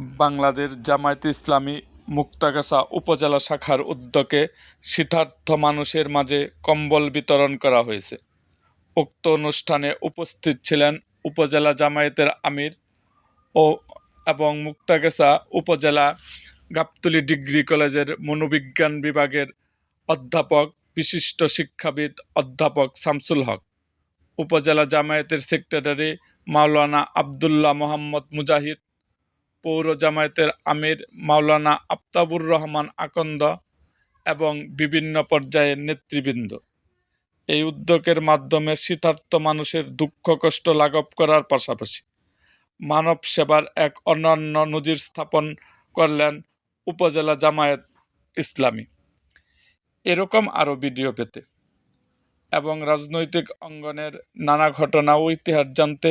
বাংলাদেশ জামায়াতে ইসলামী মুক্তাগাছা উপজেলা শাখার উদ্যোগে শীতার্ত মানুষের মাঝে কম্বল বিতরণ করা হয়েছে। উক্ত অনুষ্ঠানে উপস্থিত ছিলেন উপজেলা জামায়াতের আমির ও এবং মুক্তাগাছা উপজেলা গাবতলী ডিগ্রি কলেজের মনোবিজ্ঞান বিভাগের অধ্যাপক, বিশিষ্ট শিক্ষাবিদ অধ্যাপক শামসুল হক। উপজেলা জামায়াতের সেক্রেটারি মাওলানা আবদুল্লাহ মোহাম্মদ মুজাহিদ পৌর জামায়াতের আমির মাওলানা আফতাবুর রহমান আকন্দ এবং বিভিন্ন পর্যায়ের নেতৃবৃন্দ। এই উদ্যোগের মাধ্যমে শীতার্থ মানুষের দুঃখ, কষ্ট লাঘব করার পাশাপাশি মানব সেবার এক অনন্য নজির স্থাপন করলেন উপজেলা জামায়াত ইসলামী। এরকম আরও ভিডিও পেতে এবং রাজনৈতিক অঙ্গনের নানা ঘটনা ও ইতিহাস জানতে